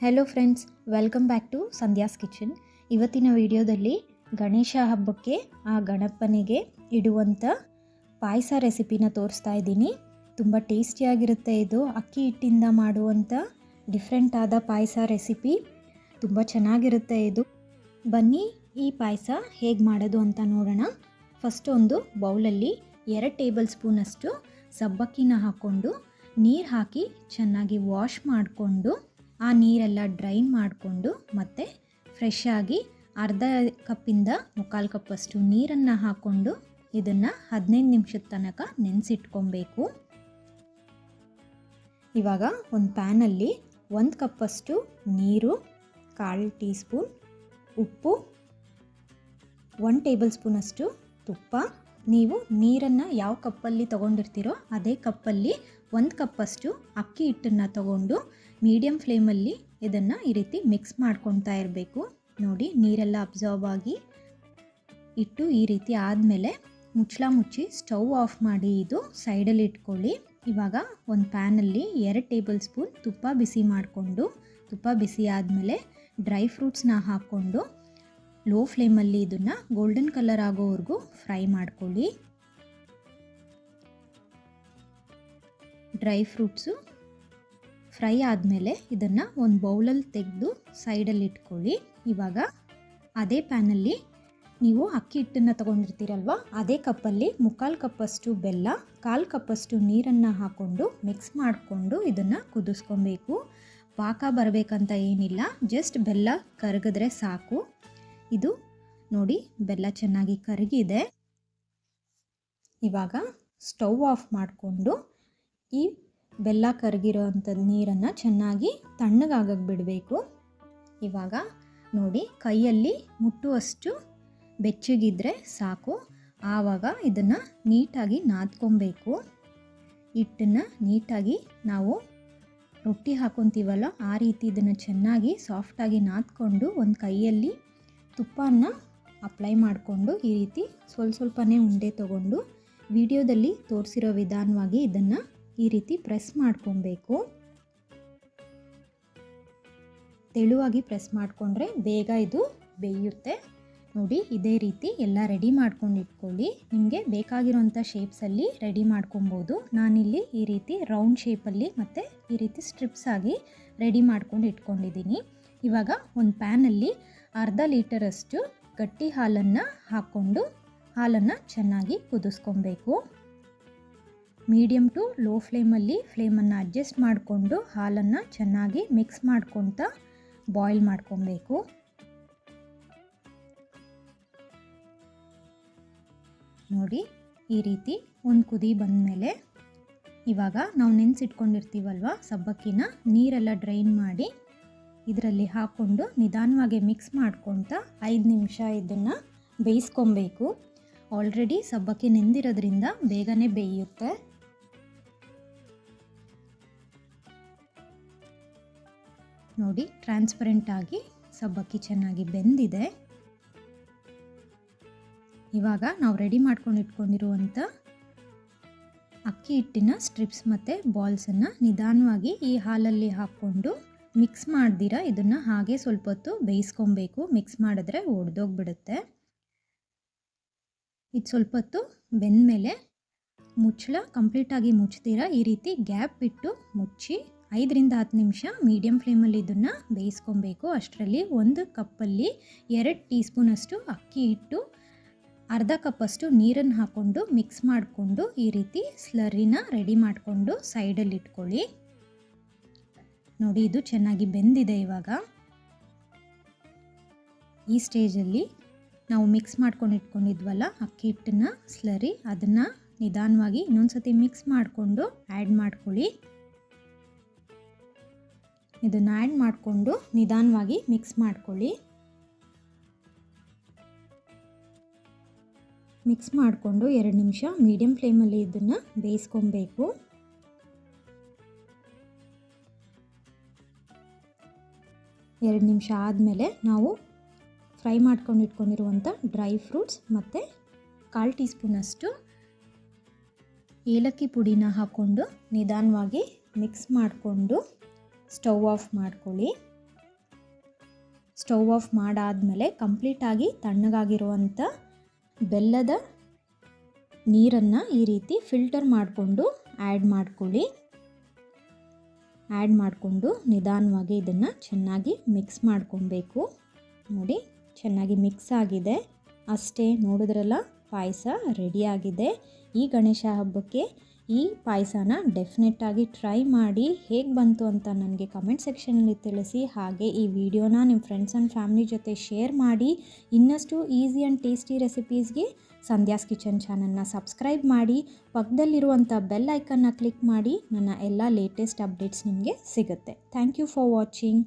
Hello friends welcome back to Sandhya's kitchen ಇವತ್ತಿನ ವಿಡಿಯೋದಲ್ಲಿ ಗಣೇಶ ಹಬ್ಬಕ್ಕೆ ಆ ಗಣಪನಿಗೆ ಇಡುವಂಥ ಪಾಯಸ ರೆಸಿಪಿನ ತೋರಿಸ್ತಾ ಇದ್ದೀನಿ. ತುಂಬ ಟೇಸ್ಟಿಯಾಗಿರುತ್ತೆ ಇದು. ಅಕ್ಕಿ ಹಿಟ್ಟಿಂದ ಮಾಡುವಂಥ ಡಿಫ್ರೆಂಟ್ ಆದ ಪಾಯಸ ರೆಸಿಪಿ ತುಂಬ ಚೆನ್ನಾಗಿರುತ್ತೆ ಇದು. ಬನ್ನಿ ಈ ಪಾಯಸ ಹೇಗೆ ಮಾಡೋದು ಅಂತ ನೋಡೋಣ. ಫಸ್ಟ್ ಒಂದು ಬೌಲಲ್ಲಿ ಎರಡು ಟೇಬಲ್ ಸ್ಪೂನಷ್ಟು ಸಬ್ಬಕ್ಕಿನ ಹಾಕ್ಕೊಂಡು ನೀರು ಹಾಕಿ ಚೆನ್ನಾಗಿ ವಾಶ್ ಮಾಡಿಕೊಂಡು ಆ ನೀರೆಲ್ಲ ಡ್ರೈನ್ ಮಾಡಿಕೊಂಡು ಮತ್ತೆ ಫ್ರೆಶ್ ಆಗಿ ಅರ್ಧ ಕಪ್ಪಿಂದ ಮುಕ್ಕಾಲು ಕಪ್ಪಷ್ಟು ನೀರನ್ನು ಹಾಕ್ಕೊಂಡು ಇದನ್ನು ಹದಿನೈದು ನಿಮಿಷದ ತನಕ ನೆನೆಸಿಟ್ಕೊಬೇಕು. ಇವಾಗ ಒಂದು ಪ್ಯಾನಲ್ಲಿ ಒಂದು ಕಪ್ಪಷ್ಟು ನೀರು, ಕಾಲು ಟೀ ಸ್ಪೂನ್ ಉಪ್ಪು ಒನ್ ಟೇಬಲ್ ಸ್ಪೂನಷ್ಟು ತುಪ್ಪ ನೀವು ನೀರನ್ನು ಯಾವ ಕಪ್ಪಲ್ಲಿ ತೊಗೊಂಡಿರ್ತೀರೋ ಅದೇ ಕಪ್ಪಲ್ಲಿ ಒಂದು ಕಪ್ಪಷ್ಟು ಅಕ್ಕಿ ಹಿಟ್ಟನ್ನು ತಗೊಂಡು ಮೀಡಿಯಮ್ ಫ್ಲೇಮಲ್ಲಿ ಇದನ್ನು ಈ ರೀತಿ ಮಿಕ್ಸ್ ಮಾಡ್ಕೊತಾ ಇರಬೇಕು. ನೋಡಿ ನೀರೆಲ್ಲ ಅಬ್ಸಾರ್ಬ್ ಆಗಿ ಇಟ್ಟು ಈ ರೀತಿ ಆದಮೇಲೆ ಮುಚ್ಚಳ ಮುಚ್ಚಿ ಸ್ಟವ್ ಆಫ್ ಮಾಡಿ ಇದು ಸೈಡಲ್ಲಿ ಇಟ್ಕೊಳ್ಳಿ. ಇವಾಗ ಒಂದು ಪ್ಯಾನಲ್ಲಿ ಎರಡು ಟೇಬಲ್ ಸ್ಪೂನ್ ತುಪ್ಪ ಬಿಸಿ ಮಾಡಿಕೊಂಡು ತುಪ್ಪ ಬಿಸಿ ಆದಮೇಲೆ ಡ್ರೈ ಫ್ರೂಟ್ಸ್ನ ಹಾಕ್ಕೊಂಡು ಲೋ ಫ್ಲೇಮಲ್ಲಿ ಇದನ್ನು ಗೋಲ್ಡನ್ ಕಲರ್ ಆಗೋವರೆಗೂ ಫ್ರೈ ಮಾಡ್ಕೊಳ್ಳಿ. ಡ್ರೈ ಫ್ರೂಟ್ಸು ಫ್ರೈ ಆದಮೇಲೆ ಇದನ್ನು ಒಂದು ಬೌಲಲ್ಲಿ ತೆಗೆದು ಸೈಡಲ್ಲಿ ಇಟ್ಕೊಳ್ಳಿ. ಇವಾಗ ಅದೇ ಪ್ಯಾನಲ್ಲಿ ನೀವು ಅಕ್ಕಿ ಹಿಟ್ಟನ್ನು ತೊಗೊಂಡಿರ್ತೀರಲ್ವ, ಅದೇ ಕಪ್ಪಲ್ಲಿ ಮುಕ್ಕಾಲು ಕಪ್ಪಷ್ಟು ಬೆಲ್ಲ, ಕಾಲು ಕಪ್ಪಷ್ಟು ನೀರನ್ನು ಹಾಕ್ಕೊಂಡು ಮಿಕ್ಸ್ ಮಾಡಿಕೊಂಡು ಇದನ್ನು ಕುದಿಸ್ಕೊಬೇಕು. ಪಾಕ ಬರಬೇಕಂತ ಏನಿಲ್ಲ, ಜಸ್ಟ್ ಬೆಲ್ಲ ಕರಗಿದ್ರೆ ಸಾಕು. ಇದು ನೋಡಿ ಬೆಲ್ಲ ಚೆನ್ನಾಗಿ ಕರಗಿದೆ. ಇವಾಗ ಸ್ಟವ್ ಆಫ್ ಮಾಡಿಕೊಂಡು ಈ ಬೆಲ್ಲ ಕರಗಿರೋ ಅಂಥದ್ದು ನೀರನ್ನು ಚೆನ್ನಾಗಿ ತಣ್ಣಗಾಗಕ್ಕೆ ಬಿಡಬೇಕು. ಇವಾಗ ನೋಡಿ ಕೈಯಲ್ಲಿ ಮುಟ್ಟುವಷ್ಟು ಬೆಚ್ಚಗಿದ್ರೆ ಸಾಕು. ಆವಾಗ ಇದನ್ನು ನೀಟಾಗಿ ನಾದ್ಕೊಬೇಕು. ಹಿಟ್ಟನ್ನು ನೀಟಾಗಿ ನಾವು ರೊಟ್ಟಿ ಹಾಕೊತೀವಲ್ಲ, ಆ ರೀತಿ ಇದನ್ನು ಚೆನ್ನಾಗಿ ಸಾಫ್ಟಾಗಿ ನಾದ್ಕೊಂಡು ಒಂದು ಕೈಯಲ್ಲಿ ತುಪ್ಪನ ಅಪ್ಲೈ ಮಾಡಿಕೊಂಡು ಈ ರೀತಿ ಸ್ವಲ್ಪ ಸ್ವಲ್ಪನೇ ಉಂಡೆ ತಗೊಂಡು ವಿಡಿಯೋದಲ್ಲಿ ತೋರಿಸಿರೋ ವಿಧಾನವಾಗಿ ಇದನ್ನು ಈ ರೀತಿ ಪ್ರೆಸ್ ಮಾಡ್ಕೊಬೇಕು. ತೆಳುವಾಗಿ ಪ್ರೆಸ್ ಮಾಡಿಕೊಂಡ್ರೆ ಬೇಗ ಇದು ಬೇಯುತ್ತೆ. ನೋಡಿ, ಇದೇ ರೀತಿ ಎಲ್ಲ ರೆಡಿ ಮಾಡ್ಕೊಂಡು ಇಟ್ಕೊಳ್ಳಿ. ನಿಮಗೆ ಬೇಕಾಗಿರೋಂಥ ಶೇಪ್ಸಲ್ಲಿ ರೆಡಿ ಮಾಡ್ಕೊಬೋದು. ನಾನಿಲ್ಲಿ ಈ ರೀತಿ ರೌಂಡ್ ಶೇಪಲ್ಲಿ ಮತ್ತು ಈ ರೀತಿ ಸ್ಟ್ರಿಪ್ಸ್ ಆಗಿ ರೆಡಿ ಮಾಡ್ಕೊಂಡು ಇಟ್ಕೊಂಡಿದ್ದೀನಿ. ಇವಾಗ ಒಂದು ಪ್ಯಾನಲ್ಲಿ ಅರ್ಧ ಲೀಟರಷ್ಟು ಗಟ್ಟಿ ಹಾಲನ್ನು ಹಾಕ್ಕೊಂಡು ಹಾಲನ್ನು ಚೆನ್ನಾಗಿ ಕುದಿಸ್ಕೊಬೇಕು. ಮೀಡಿಯಮ್ ಟು ಲೋ ಫ್ಲೇಮಲ್ಲಿ ಫ್ಲೇಮನ್ನು ಅಡ್ಜಸ್ಟ್ ಮಾಡಿಕೊಂಡು ಹಾಲನ್ನು ಚೆನ್ನಾಗಿ ಮಿಕ್ಸ್ ಮಾಡ್ಕೊತ ಬಾಯ್ಲ್ ಮಾಡ್ಕೊಬೇಕು. ನೋಡಿ, ಈ ರೀತಿ ಒಂದು ಕುದಿ ಬಂದಮೇಲೆ ಇವಾಗ ನಾವು ನೆನೆಸಿಟ್ಕೊಂಡಿರ್ತೀವಲ್ವ ಸಬ್ಬಕ್ಕಿನ, ನೀರೆಲ್ಲ ಡ್ರೈನ್ ಮಾಡಿ ಇದರಲ್ಲಿ ಹಾಕ್ಕೊಂಡು ನಿಧಾನವಾಗಿ ಮಿಕ್ಸ್ ಮಾಡ್ಕೊತಾ ಐದು ನಿಮಿಷ ಇದನ್ನು ಬೇಯಿಸ್ಕೊಬೇಕು. ಆಲ್ರೆಡಿ ಸಬ್ಬಕ್ಕಿ ನೆಂದಿರೋದ್ರಿಂದ ಬೇಗನೆ ಬೇಯುತ್ತೆ. ನೋಡಿ ಟ್ರಾನ್ಸ್ಪರೆಂಟ್ ಆಗಿ ಸಬ್ಬಕ್ಕಿ ಚೆನ್ನಾಗಿ ಬೆಂದಿದೆ. ಇವಾಗ ನಾವು ರೆಡಿ ಮಾಡ್ಕೊಂಡು ಇಟ್ಕೊಂಡಿರುವಂಥ ಅಕ್ಕಿ ಹಿಟ್ಟಿನ ಸ್ಟ್ರಿಪ್ಸ್ ಮತ್ತು ಬಾಲ್ಸನ್ನು ನಿಧಾನವಾಗಿ ಈ ಹಾಲಲ್ಲಿ ಹಾಕ್ಕೊಂಡು ಮಿಕ್ಸ್ ಮಾಡ್ದಿರ? ಇದನ್ನು ಹಾಗೆ ಸ್ವಲ್ಪ ಹೊತ್ತು ಬೇಯಿಸ್ಕೊಬೇಕು. ಮಿಕ್ಸ್ ಮಾಡಿದ್ರೆ ಒಡೆದೋಗ್ಬಿಡುತ್ತೆ. ಇದು ಸ್ವಲ್ಪ ಹೊತ್ತು ಬೆಂದಮೇಲೆ ಮುಚ್ಚಳ ಕಂಪ್ಲೀಟಾಗಿ ಮುಚ್ತೀರ ಈ ರೀತಿ ಗ್ಯಾಪ್ ಬಿಟ್ಟು ಮುಚ್ಚಿ ಐದರಿಂದ ಹತ್ತು ನಿಮಿಷ ಮೀಡಿಯಮ್ ಫ್ಲೇಮಲ್ಲಿ ಇದನ್ನು ಬೇಯಿಸ್ಕೊಬೇಕು. ಅಷ್ಟರಲ್ಲಿ ಒಂದು ಕಪ್ಪಲ್ಲಿ ಎರಡು ಟೀ ಸ್ಪೂನಷ್ಟು ಅಕ್ಕಿ ಇಟ್ಟು ಅರ್ಧ ಕಪ್ಪಷ್ಟು ನೀರನ್ನು ಹಾಕ್ಕೊಂಡು ಮಿಕ್ಸ್ ಮಾಡಿಕೊಂಡು ಈ ರೀತಿ ಸ್ಲರಿನ ರೆಡಿ ಮಾಡಿಕೊಂಡು ಸೈಡಲ್ಲಿ ಇಟ್ಕೊಳ್ಳಿ. ನೋಡಿ, ಇದು ಚೆನ್ನಾಗಿ ಬೆಂದಿದೆ ಇವಾಗ. ಈ ಸ್ಟೇಜಲ್ಲಿ ನಾವು ಮಿಕ್ಸ್ ಮಾಡ್ಕೊಂಡು ಇಟ್ಕೊಂಡಿದ್ವಲ್ಲ ಅಕ್ಕಿ ಹಿಟ್ಟನ್ನ ಸ್ಲರಿ ಅದನ್ನು ನಿಧಾನವಾಗಿ ಇನ್ನೊಂದು ಸತಿ ಮಿಕ್ಸ್ ಮಾಡಿಕೊಂಡು ಆ್ಯಡ್ ಮಾಡ್ಕೊಳ್ಳಿ. ಇದನ್ನು ಆ್ಯಡ್ ಮಾಡಿಕೊಂಡು ನಿಧಾನವಾಗಿ ಮಿಕ್ಸ್ ಮಾಡ್ಕೊಳ್ಳಿ. ಮಿಕ್ಸ್ ಮಾಡಿಕೊಂಡು ಎರಡು ನಿಮಿಷ ಮೀಡಿಯಮ್ ಫ್ಲೇಮಲ್ಲಿ ಇದನ್ನು ಬೇಯಿಸ್ಕೊಬೇಕು. ಎರಡು ನಿಮಿಷ ಆದಮೇಲೆ ನಾವು ಫ್ರೈ ಮಾಡ್ಕೊಂಡು ಇಟ್ಕೊಂಡಿರುವಂಥ ಡ್ರೈ ಫ್ರೂಟ್ಸ್ ಮತ್ತು ಕಾಲು ಟೀ ಸ್ಪೂನಷ್ಟು ಏಲಕ್ಕಿ ಪುಡಿನ ಹಾಕ್ಕೊಂಡು ನಿಧಾನವಾಗಿ ಮಿಕ್ಸ್ ಮಾಡಿಕೊಂಡು ಸ್ಟವ್ ಆಫ್ ಮಾಡ್ಕೊಳ್ಳಿ. ಸ್ಟವ್ ಆಫ್ ಮಾಡಾದಮೇಲೆ ಕಂಪ್ಲೀಟಾಗಿ ತಣ್ಣಗಾಗಿರುವಂಥ ಬೆಲ್ಲದ ನೀರನ್ನು ಈ ರೀತಿ ಫಿಲ್ಟರ್ ಮಾಡಿಕೊಂಡು ಆ್ಯಡ್ ಮಾಡ್ಕೊಳ್ಳಿ. ಆ್ಯಡ್ ಮಾಡಿಕೊಂಡು ನಿಧಾನವಾಗಿ ಇದನ್ನು ಚೆನ್ನಾಗಿ ಮಿಕ್ಸ್ ಮಾಡ್ಕೊಬೇಕು. ನೋಡಿ, ಚೆನ್ನಾಗಿ ಮಿಕ್ಸ್ ಆಗಿದೆ. ಅಷ್ಟೇ ನೋಡಿದ್ರಲ್ಲ, ಪಾಯಸ ರೆಡಿಯಾಗಿದೆ ಈ ಗಣೇಶ ಹಬ್ಬಕ್ಕೆ ಈ ಪಾಯಸನ ಡೆಫಿನೆಟ್ಟಾಗಿ ಟ್ರೈ ಮಾಡಿ ಹೇಗೆ ಬಂತು ಅಂತ ನನಗೆ ಕಮೆಂಟ್ ಸೆಕ್ಷನಲ್ಲಿ ತಿಳಿಸಿ. ಹಾಗೆ ಈ ವಿಡಿಯೋನ ನಿಮ್ಮ ಫ್ರೆಂಡ್ಸ್ ಆ್ಯಂಡ್ ಫ್ಯಾಮಿಲಿ ಜೊತೆ ಶೇರ್ ಮಾಡಿ. ಇನ್ನಷ್ಟು ಈಸಿ ಆ್ಯಂಡ್ ಟೇಸ್ಟಿ ರೆಸಿಪೀಸ್ಗೆ ಸಂಧ್ಯಾಸ್ ಕಿಚನ್ ಚಾನಲ್ನ ಸಬ್ಸ್ಕ್ರೈಬ್ ಮಾಡಿ. ಪಕ್ಕದಲ್ಲಿರುವಂಥ ಬೆಲ್ ಐಕನ್ನ ಕ್ಲಿಕ್ ಮಾಡಿ. ನನ್ನ ಎಲ್ಲ ಲೇಟೆಸ್ಟ್ ಅಪ್ಡೇಟ್ಸ್ ನಿಮಗೆ ಸಿಗುತ್ತೆ. Thank you for watching